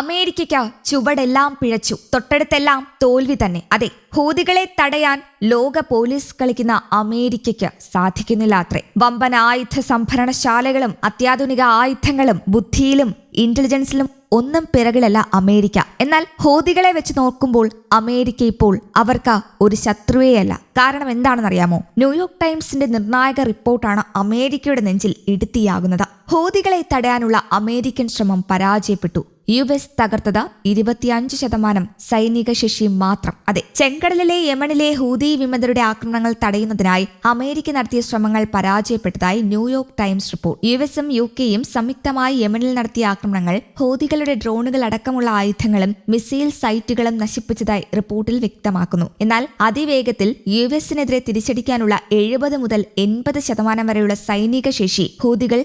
അമേരിക്കയ്ക്ക് ചുവടെല്ലാം പിഴച്ചു. തൊട്ടടുത്തെല്ലാം തോൽവി തന്നെ. അതെ ഹൂതികളെ തടയാൻ ലോക പോലീസ് കളിക്കുന്ന അമേരിക്കയ്ക്ക് സാധിക്കുന്നില്ല അത്രേ. വമ്പൻ ആയുധ സംഭരണശാലകളും അത്യാധുനിക ആയുധങ്ങളും ബുദ്ധിയിലും ഇന്റലിജൻസിലും ഒന്നും പിറകിലല്ല അമേരിക്ക. എന്നാൽ ഹോദികളെ വെച്ച് നോക്കുമ്പോൾ അമേരിക്ക ഇപ്പോൾ അവർക്ക് ഒരു ശത്രുവേയല്ല. കാരണം എന്താണെന്നറിയാമോ? ന്യൂയോർക്ക് ടൈംസിന്റെ നിർണായക റിപ്പോർട്ടാണ് അമേരിക്കയുടെ നെഞ്ചിൽ ഇടുത്തിയാകുന്നത്. ഹോദികളെ തടയാനുള്ള അമേരിക്കൻ ശ്രമം പരാജയപ്പെട്ടു. യു എസ് തകർത്തത് ഇരുപത്തിയഞ്ച് ശതമാനം സൈനിക ശേഷി മാത്രം. അതെ ചെങ്കടലിലെ യമനിലെ ഹൂതി വിമതരുടെ ആക്രമണങ്ങൾ തടയുന്നതിനായി അമേരിക്ക നടത്തിയ ശ്രമങ്ങൾ പരാജയപ്പെട്ടതായി New York Times report. U എസും യു കെയും സംയുക്തമായി യമനിൽ നടത്തിയ ആക്രമണങ്ങൾ ഹൂതികളുടെ ഡ്രോണുകൾ അടക്കമുള്ള ആയുധങ്ങളും മിസൈൽ സൈറ്റുകളും നശിപ്പിച്ചതായി റിപ്പോർട്ടിൽ വ്യക്തമാക്കുന്നു. എന്നാൽ അതിവേഗത്തിൽ യു എസിനെതിരെ തിരിച്ചടിക്കാനുള്ള എഴുപത് മുതൽ എൺപത് ശതമാനം വരെയുള്ള സൈനിക ശേഷി ഹൂതികൾ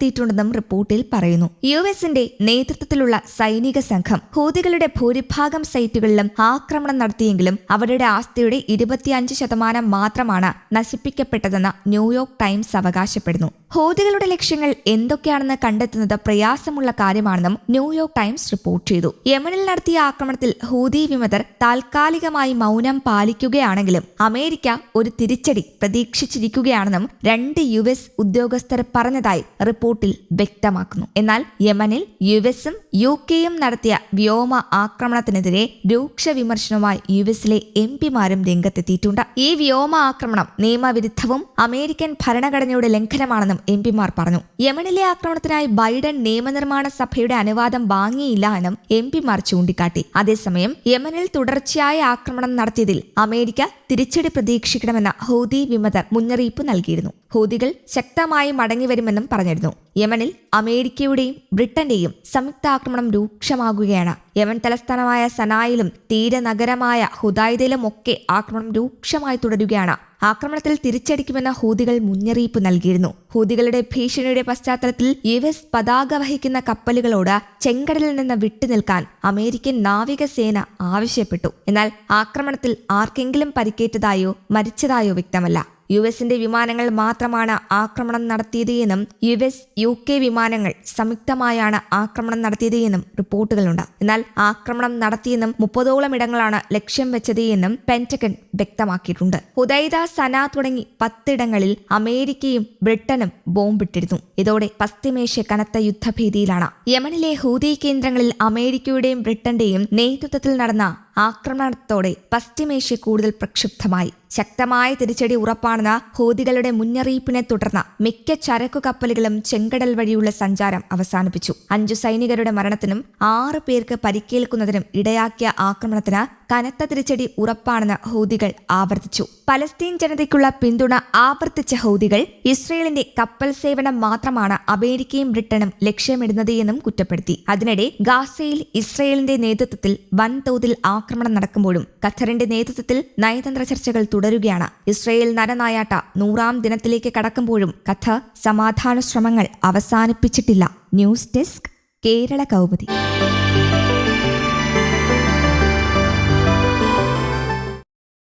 നിലനിർത്തിയിട്ടുണ്ടെന്നും റിപ്പോർട്ടിൽ പറയുന്നു. യു എസിന്റെ നേതൃത്വത്തിലുള്ള സൈനിക സംഘം ഹൂതികളുടെ ഭൂരിഭാഗം സൈറ്റുകളിലും ആക്രമണം നടത്തിയെങ്കിലും അവരുടെ ആസ്തിയുടെ ഇരുപത്തിയഞ്ച് ശതമാനം മാത്രമാണ് നശിപ്പിക്കപ്പെട്ടതെന്ന് ന്യൂയോർക്ക് ടൈംസ് അവകാശപ്പെടുന്നു. ഹൂതികളുടെ ലക്ഷ്യങ്ങൾ എന്തൊക്കെയാണെന്ന് കണ്ടെത്തുന്നത് പ്രയാസമുള്ള കാര്യമാണെന്നും ന്യൂയോർക്ക് ടൈംസ് റിപ്പോർട്ട് ചെയ്തു. യമനിൽ നടത്തിയ ആക്രമണത്തിൽ ഹൂതി വിമതർ താൽക്കാലികമായി മൗനം പാലിക്കുകയാണെങ്കിലും അമേരിക്ക ഒരു തിരിച്ചടി പ്രതീക്ഷിച്ചിരിക്കുകയാണെന്നും രണ്ട് യു എസ് ഉദ്യോഗസ്ഥർ പറഞ്ഞതായി റിപ്പോർട്ടിൽ വ്യക്തമാക്കുന്നു. എന്നാൽ യമനിൽ യു എസും യു കെയും നടത്തിയ വ്യോമ ആക്രമണത്തിനെതിരെ രൂക്ഷ വിമർശനവുമായി യു എസിലെ എം പിമാരും രംഗത്തെത്തിയിട്ടുണ്ട്. ഈ വ്യോമ ആക്രമണം നിയമവിരുദ്ധവും അമേരിക്കൻ ഭരണഘടനയുടെ ലംഘനമാണെന്നും എം പിമാർ പറഞ്ഞു. യമനിലെ ആക്രമണത്തിനായി ബൈഡൻ നിയമനിർമ്മാണ സഭയുടെ അനുവാദം വാങ്ങിയില്ല എന്നും എം പിമാർ ചൂണ്ടിക്കാട്ടി. അതേസമയം യമനിൽ തുടർച്ചയായ ആക്രമണം നടത്തിയതിൽ അമേരിക്ക തിരിച്ചടി പ്രതീക്ഷിക്കണമെന്ന ഹൌദി വിമതർ മുന്നറിയിപ്പ് നൽകിയിരുന്നു. ഹൂതികൾ ശക്തമായി മടങ്ങിവരുമെന്നും പറഞ്ഞിരുന്നു. യമനിൽ അമേരിക്കയുടെയും ബ്രിട്ടന്റെയും സംയുക്ത ആക്രമണം രൂക്ഷമാകുകയാണ്. യമൻ തലസ്ഥാനമായ സനായിലും തീരനഗരമായ ഹുദൈദയിലും ഒക്കെ ആക്രമണം രൂക്ഷമായി തുടരുകയാണ്. ആക്രമണത്തിൽ തിരിച്ചടിക്കുമെന്ന ഹൂതികൾ മുന്നറിയിപ്പ് നൽകിയിരുന്നു. ഹൂതികളുടെ ഭീഷണിയുടെ പശ്ചാത്തലത്തിൽ യു എസ് പതാക വഹിക്കുന്ന കപ്പലുകളോട് ചെങ്കടലിൽ നിന്ന് വിട്ടുനിൽക്കാൻ അമേരിക്കൻ നാവികസേന ആവശ്യപ്പെട്ടു. എന്നാൽ ആക്രമണത്തിൽ ആർക്കെങ്കിലും പരിക്കേറ്റതായോ മരിച്ചതായോ വ്യക്തമല്ല. യു എസിന്റെ വിമാനങ്ങൾ മാത്രമാണ് ആക്രമണം നടത്തിയത് എന്നും യു എസ് യു കെ വിമാനങ്ങൾ സംയുക്തമായാണ് ആക്രമണം നടത്തിയത് എന്നും റിപ്പോർട്ടുകളുണ്ട്. എന്നാൽ ആക്രമണം നടത്തിയെന്നും മുപ്പതോളം ഇടങ്ങളാണ് ലക്ഷ്യം വെച്ചത് എന്നും പെന്റഗൺ വ്യക്തമാക്കിയിട്ടുണ്ട്. ഹുദൈദ സന തുടങ്ങി പത്തിടങ്ങളിൽ അമേരിക്കയും ബ്രിട്ടനും ബോംബിട്ടിരുന്നു. ഇതോടെ പശ്ചിമേഷ്യ കനത്ത യുദ്ധഭീതിയിലാണ്. യമനിലെ ഹൂതി കേന്ദ്രങ്ങളിൽ അമേരിക്കയുടെയും ബ്രിട്ടന്റെയും നേതൃത്വത്തിൽ നടന്ന ആക്രമണത്തോടെ പശ്ചിമേഷ്യ കൂടുതൽ പ്രക്ഷുബ്ധമായി. ശക്തമായ തിരിച്ചടി ഉറപ്പാണെന്ന ഹോദികളുടെ മുന്നറിയിപ്പിനെ തുടർന്ന് മിക്ക ചരക്കു കപ്പലുകളും ചെങ്കടൽ വഴിയുള്ള സഞ്ചാരം അവസാനിപ്പിച്ചു. അഞ്ചു സൈനികരുടെ മരണത്തിനും ആറ് പേർക്ക് പരിക്കേൽക്കുന്നതിനും ഇടയാക്കിയ ആക്രമണത്തിന് കനത്ത തിരിച്ചടി ഉറപ്പാണെന്ന് ഹൗദികൾ ആവർത്തിച്ചു. പലസ്തീൻ ജനതയ്ക്കുള്ള പിന്തുണ ആവർത്തിച്ച ഹൗദികൾ ഇസ്രയേലിന്റെ കപ്പൽ സേവനം മാത്രമാണ് അമേരിക്കയും ബ്രിട്ടനും ലക്ഷ്യമിടുന്നത് എന്നും കുറ്റപ്പെടുത്തി. അതിനിടെ ഗാസയിൽ ഇസ്രയേലിന്റെ നേതൃത്വത്തിൽ വൻതോതിൽ ആക്രമണം നടക്കുമ്പോഴും ഖത്തറിന്റെ നേതൃത്വത്തിൽ നയതന്ത്ര ചർച്ചകൾ തുടരുകയാണ്. ഇസ്രയേൽ നരനായാട്ട നൂറാം ദിനത്തിലേക്ക് കടക്കുമ്പോഴും ഖത്തർ സമാധാന ശ്രമങ്ങൾ അവസാനിപ്പിച്ചിട്ടില്ല. News desk Kerala Kaumudi.